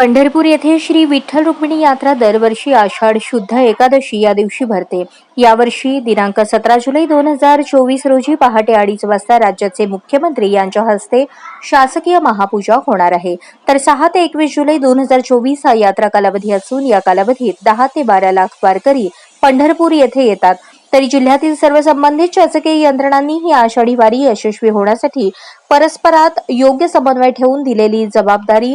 पंढरपूर येथे श्री विठ्ठल रुक्मिणी यात्रा दरवर्षी आषाढ शुद्ध एकादशी या दिवशी भरते. यावर्षी दिनांक सतरा जुलै दोन हजार चोवीस रोजी पहाटे अडीच वाजता राज्याचे मुख्यमंत्री यांच्या हस्ते शासकीय महापूजा होणार आहे. तर सहा ते एकवीस जुलै दोन हजार चोवीस हा यात्रा कालावधी असून या कालावधीत दहा ते बारा लाख वारकरी पंढरपूर येथे येतात. तरी जिल्ह्यातील सर्व संबंधित शासकीय यंत्रणांनी ही आषाढी वारी यशस्वी होण्यासाठी परस्परात योग्य समन्वय ठेवून दिलेली जबाबदारी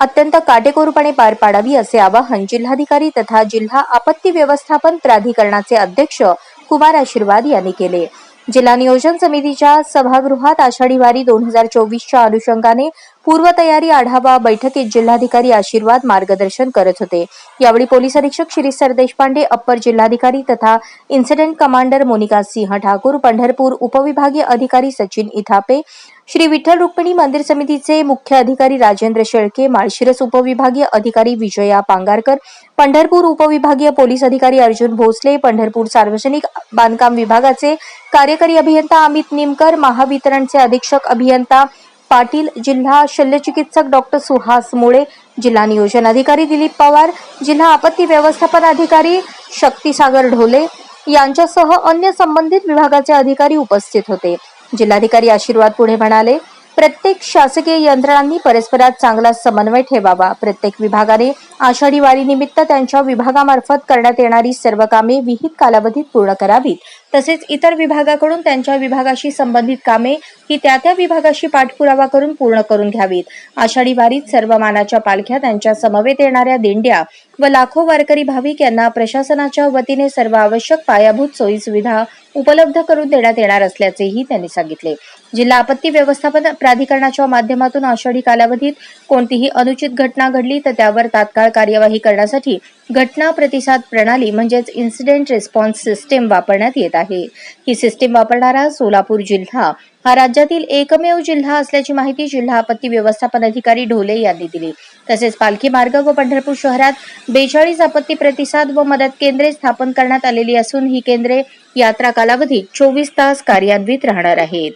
अत्यंत काटेकोरपणे पार पाडावी असे आवाहन जिल्हाधिकारी तथा जिल्हा आपत्ती व्यवस्थापन प्राधिकरणाचे अध्यक्ष कुमार आशीर्वाद यांनी केले. जिल्हा नियोजन समितीच्या सभागृहात आषाढी वारी दोन हजार चोवीसच्या अनुषंगाने पूर्वतयारी आढावा बैठकीत जिल्हाधिकारी आशीर्वाद मार्गदर्शन करत होते. यावेळी पोलीस अधीक्षक श्री सर देशपांडे अप्पर जिल्हाधिकारी तथा इन्सिडेंट कमांडर मोनिका सिंह ठाकूर पंढरपूर उपविभागीय अधिकारी सचिन इथापे श्री विठ्ठल रुक्मिणी मंदिर समितीचे मुख्य अधिकारी राजेंद्र शेळके माळशिरस उपविभागीय अधिकारी विजया पांगारकर पंढरपूर उपविभागीय पोलीस अधिकारी अर्जुन भोसले पंढरपूर सार्वजनिक बांधकाम विभागाचे कार्यकारी अभियंता अमित निमकर महावितरणचे अधीक्षक अभियंता पाटील जिल्हा शल्यचिकित्सक डॉक्टर सुहास मुळे जिल्हा नियोजन अधिकारी दिलीप पवार जिल्हा आपत्ती व्यवस्थापन अधिकारी शक्तीसागर ढोले यांच्यासह अन्य संबंधित विभागाचे अधिकारी उपस्थित होते. जिल्हाधिकारी आशीर्वाद पुढे म्हणाले प्रत्येक शासकीय यंत्रणांनी परस्परात चांगला समन्वय ठेवावा. प्रत्येक विभागाने आषाढी वारीनिमित्त त्यांच्या विभागामार्फत करण्यात येणारी सर्व कामे विहित कालावधीत पूर्ण करावीत. तसेच इतर विभागाकडून त्यांच्या विभागाशी संबंधित कामे ही त्या त्या विभागाशी पाठपुरावा करून पूर्ण करून घ्यावीत. आषाढी वारीत सर्व मानाच्या पालख्या त्यांच्या समवेत येणाऱ्या दिंड्या व लाखो वारकरी भाविक यांना प्रशासनाच्या वतीने सर्व आवश्यक पायाभूत सोयी सुविधा उपलब्ध करून देण्यात येणार असल्याचेही त्यांनी सांगितले. जिल्हा आपत्ती व्यवस्थापन प्राधिकरणाच्या माध्यमातून आषाढी कालावधीत कोणतीही अनुचित घटना घडली तर त्यावर तात्काळ कार्यवाही करण्यासाठी घटना प्रतिसाद प्रणाली म्हणजेच इन्सिडेंट रिस्पॉन्स सिस्टीम वापरण्यात येत आहे. ही सिस्टीम वापरणारा सोलापूर जिल्हा हा राज्यातील एकमेव जिल्हा असल्याची माहिती जिल्हा आपत्ती व्यवस्थापन अधिकारी ढोले यांनी दिली. तसेच पालखी मार्ग व पंढरपूर शहरात बेचाळीस आपत्ती प्रतिसाद व मदत केंद्रे स्थापन करण्यात आलेली असून ही केंद्रे यात्रा कालावधीत चोवीस तास कार्यान्वित राहणार आहेत.